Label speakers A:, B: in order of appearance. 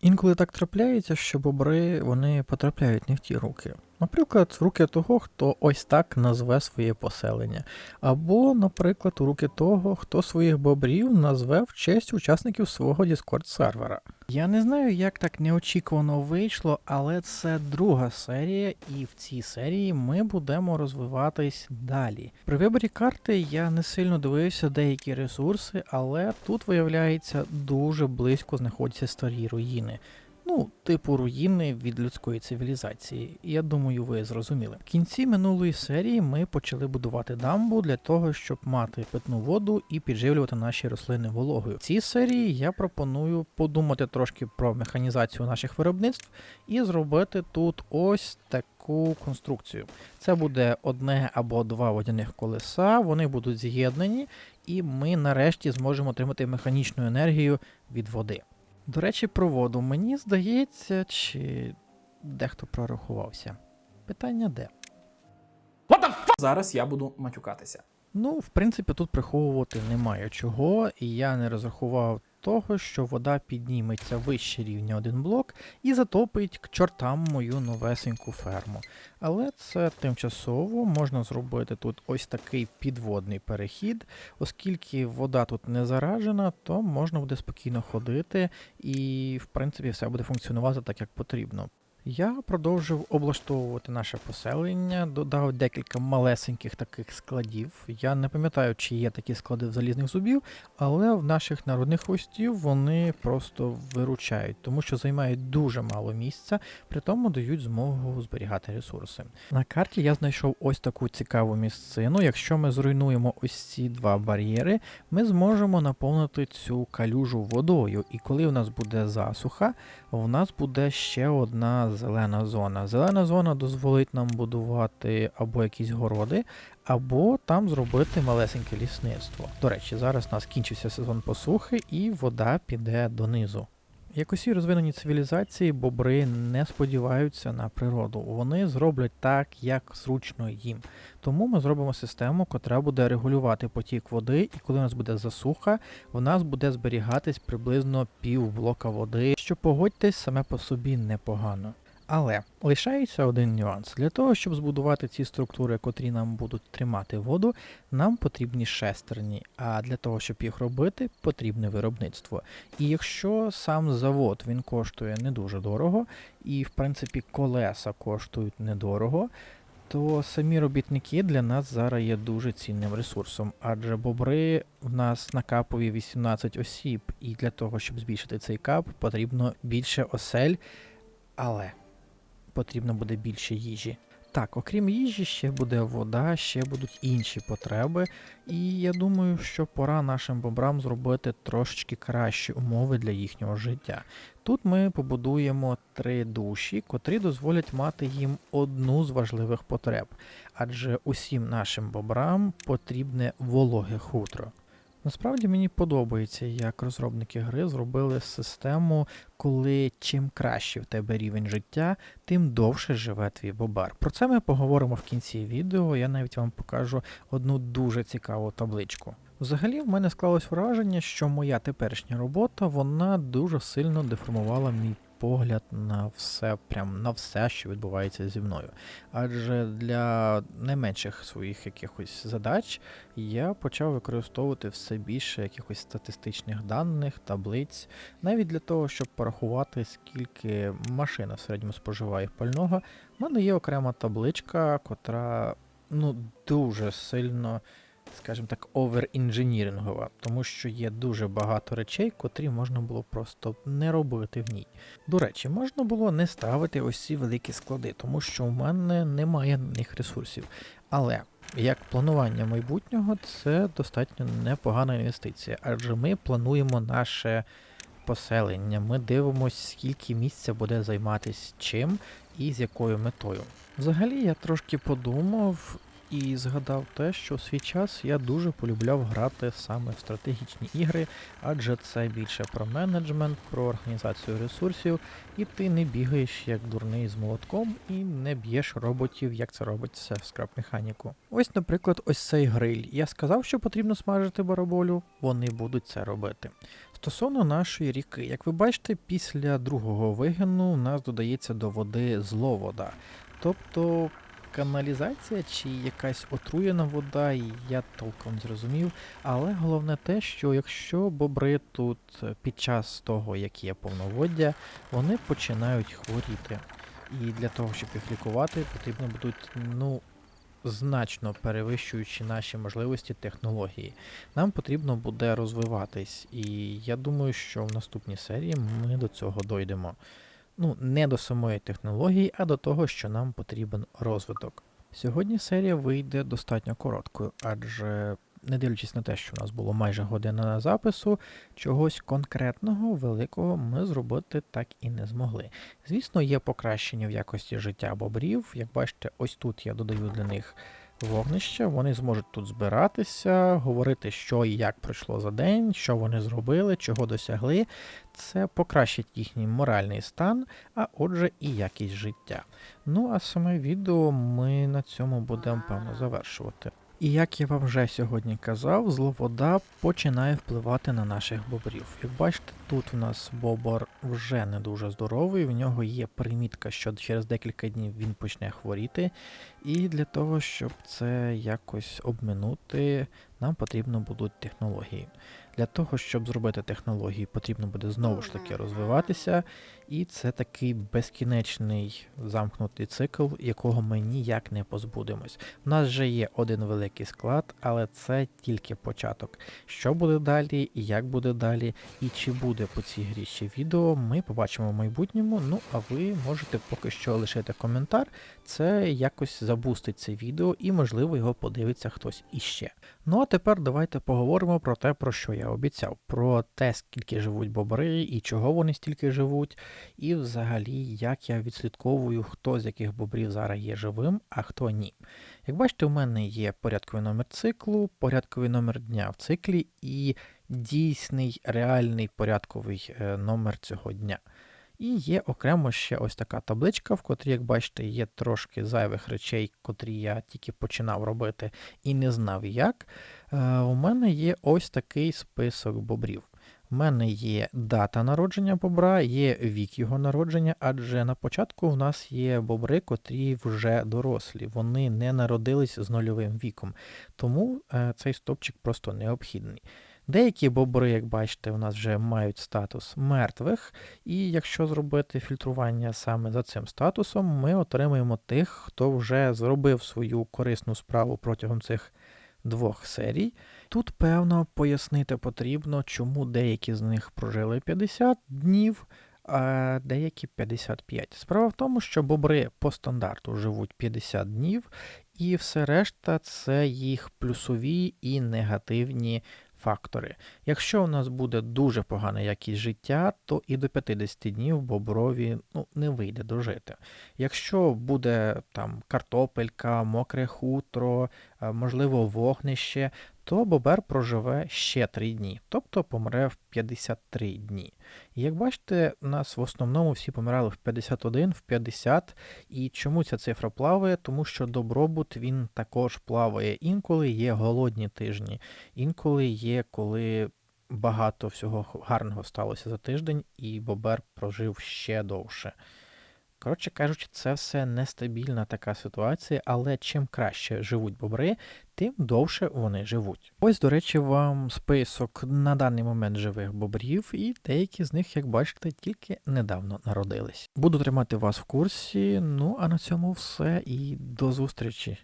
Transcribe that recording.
A: Інколи так трапляється, що бобри вони потрапляють не в ті руки. Наприклад, в руки того, хто ось так назве своє поселення. Або, наприклад, у руки того, хто своїх бобрів назве в честь учасників свого Discord сервера. Я не знаю, як так неочікувано вийшло, але це друга серія, і в цій серії ми будемо розвиватись далі. При виборі карти я не сильно дивився деякі ресурси, але тут виявляється дуже близько знаходяться старі руїни. Ну, типу руїни від людської цивілізації. Я думаю, ви зрозуміли. В кінці минулої серії ми почали будувати дамбу для того, щоб мати питну воду і підживлювати наші рослини вологою. В цій серії я пропоную подумати трошки про механізацію наших виробництв і зробити тут ось таку конструкцію. Це буде одне або два водяних колеса, вони будуть з'єднані, і ми нарешті зможемо отримати механічну енергію від води. До речі, про воду. Мені здається, чи дехто прорахувався. Питання де?
B: Зараз я буду матюкатися.
A: Ну, в принципі, тут приховувати немає чого, і я не розрахував того, що вода підніметься вище рівня один блок і затопить к чортам мою новесеньку ферму. Але це тимчасово можна зробити тут ось такий підводний перехід, оскільки вода тут не заражена, то можна буде спокійно ходити, і в принципі все буде функціонувати так, як потрібно. Я продовжив облаштовувати наше поселення, додав декілька малесеньких таких складів. Я не пам'ятаю, чи є такі склади в залізних зубів, але в наших народних хвостів вони просто виручають, тому що займають дуже мало місця, при тому дають змогу зберігати ресурси. На карті я знайшов ось таку цікаву місцину. Якщо ми зруйнуємо ось ці два бар'єри, ми зможемо наповнити цю калюжу водою. І коли у нас буде засуха, в нас буде ще одна зелена зона. Зелена зона дозволить нам будувати або якісь городи, або там зробити малесеньке лісництво. До речі, зараз у нас кінчився сезон посухи і вода піде донизу. Як усі розвинені цивілізації, бобри не сподіваються на природу. Вони зроблять так, як зручно їм. Тому ми зробимо систему, котра буде регулювати потік води, і коли у нас буде засуха, в нас буде зберігатись приблизно пів блока води, що погодьтесь саме по собі непогано. Але лишається один нюанс. Для того, щоб збудувати ці структури, котрі нам будуть тримати воду, нам потрібні шестерні. А для того, щоб їх робити, потрібне виробництво. І якщо сам завод він коштує не дуже дорого, і в принципі колеса коштують недорого, то самі робітники для нас зараз є дуже цінним ресурсом, адже бобри в нас на капові 18 осіб, і для того, щоб збільшити цей кап, потрібно більше осель, але потрібно буде більше їжі. Так, окрім їжі, ще буде вода, ще будуть інші потреби, і я думаю, що пора нашим бобрам зробити трошечки кращі умови для їхнього життя. Тут ми побудуємо три душі, котрі дозволять мати їм одну з важливих потреб, адже усім нашим бобрам потрібне вологе хутро. Насправді мені подобається, як розробники гри зробили систему, коли чим краще в тебе рівень життя, тим довше живе твій бобар. Про це ми поговоримо в кінці відео. Я навіть вам покажу одну дуже цікаву табличку. Взагалі, в мене склалось враження, що моя теперішня робота вона дуже сильно деформувала мій погляд на все, прям на все, що відбувається зі мною. Адже для найменших своїх якихось задач я почав використовувати все більше якихось статистичних даних, таблиць, навіть для того, щоб порахувати, скільки машина в середньому споживає пального, в мене є окрема табличка, котра ну дуже сильно скажімо так, оверінженірингова, тому що є дуже багато речей, котрі можна було просто не робити в ній. До речі, можна було не ставити ось ці великі склади, тому що у мене немає на них ресурсів. Але як планування майбутнього, це достатньо непогана інвестиція, адже ми плануємо наше поселення, ми дивимося, скільки місця буде займатися чим і з якою метою. Взагалі, я трошки подумав і згадав те, що в свій час я дуже полюбляв грати саме в стратегічні ігри, адже це більше про менеджмент, про організацію ресурсів, і ти не бігаєш як дурний з молотком і не б'єш роботів, як це робиться в скрап механіку. Ось, наприклад, ось цей гриль. Я сказав, що потрібно смажити бараболю, вони будуть це робити. Стосовно нашої ріки, як ви бачите, після другого вигину у нас додається до води зловода. Тобто каналізація чи якась отруєна вода, я толком зрозумів. Але головне те, що якщо бобри тут е, під час того, як є повноводдя, вони починають хворіти. І для того, щоб їх лікувати, потрібно будуть, ну, значно перевищуючи наші можливості технології. Нам потрібно буде розвиватись, і я думаю, що в наступній серії ми до цього дойдемо. Ну, не до самої технології, а до того, що нам потрібен розвиток. Сьогодні серія вийде достатньо короткою, адже не дивлячись на те, що в нас було майже година запису, чогось конкретного великого ми зробити так і не змогли. Звісно, є покращення в якості життя бобрів. Як бачите, ось тут я додаю для них вогнище. Вони зможуть тут збиратися, говорити, що і як пройшло за день, що вони зробили, чого досягли. Це покращить їхній моральний стан, а отже, і якість життя. Ну а саме відео ми на цьому будемо певно завершувати. І як я вам вже сьогодні казав, зловода починає впливати на наших бобрів. Як бачите, тут у нас бобр вже не дуже здоровий, в нього є примітка, що через декілька днів він почне хворіти. І для того, щоб це якось обминути, нам потрібно будуть технології. Для того, щоб зробити технології, потрібно буде знову ж таки розвиватися, і це такий безкінечний замкнутий цикл, якого ми ніяк не позбудемось. У нас вже є один великий склад, але це тільки початок. Що буде далі, і як буде далі, і чи буде по цій грі ще відео, ми побачимо в майбутньому. Ну а ви можете поки що лишити коментар. Це якось забустить це відео, і можливо його подивиться хтось іще. Ну а тепер давайте поговоримо про те, про що я обіцяв: про те, скільки живуть бобри і чого вони стільки живуть, і взагалі як я відслідковую, хто з яких бобрів зараз є живим, а хто ні. Як бачите, у мене є порядковий номер циклу, порядковий номер дня в циклі і дійсний реальний порядковий е, номер цього дня. І є окремо ще ось така табличка, в котрій, як бачите, є трошки зайвих речей, котрі я тільки починав робити і не знав як. Е, у мене є ось такий список бобрів. У мене є дата народження бобра, є вік його народження, адже на початку в нас є бобри, котрі вже дорослі. Вони не народились з нульовим віком. Тому е, цей стопчик просто необхідний. Деякі бобри, як бачите, у нас вже мають статус мертвих, і якщо зробити фільтрування саме за цим статусом, ми отримаємо тих, хто вже зробив свою корисну справу протягом цих двох серій. Тут, певно, пояснити потрібно, чому деякі з них прожили 50 днів, а деякі 55. Справа в тому, що бобри по стандарту живуть 50 днів, і все решта це їх плюсові і негативні фактори. Якщо у нас буде дуже погана якість життя, то і до 50 днів боброві ну, не вийде дожити. Якщо буде там картопелька, мокре хутро, е, можливо, вогнище, то бобер проживе ще 3 дні, тобто помре в 53 дні. І як бачите, у нас в основному всі помирали в 51, в 50. І чому ця цифра плаває? Тому що добробут він також плаває. Інколи є голодні тижні, інколи є коли багато всього гарного сталося за тиждень, і бобер прожив ще довше. Коротше кажучи, це все нестабільна така ситуація, але чим краще живуть бобри, тим довше вони живуть. Ось, до речі, вам список на даний момент живих бобрів, і деякі з них, як бачите, тільки недавно народились. Буду тримати вас в курсі. Ну а на цьому все і до зустрічі.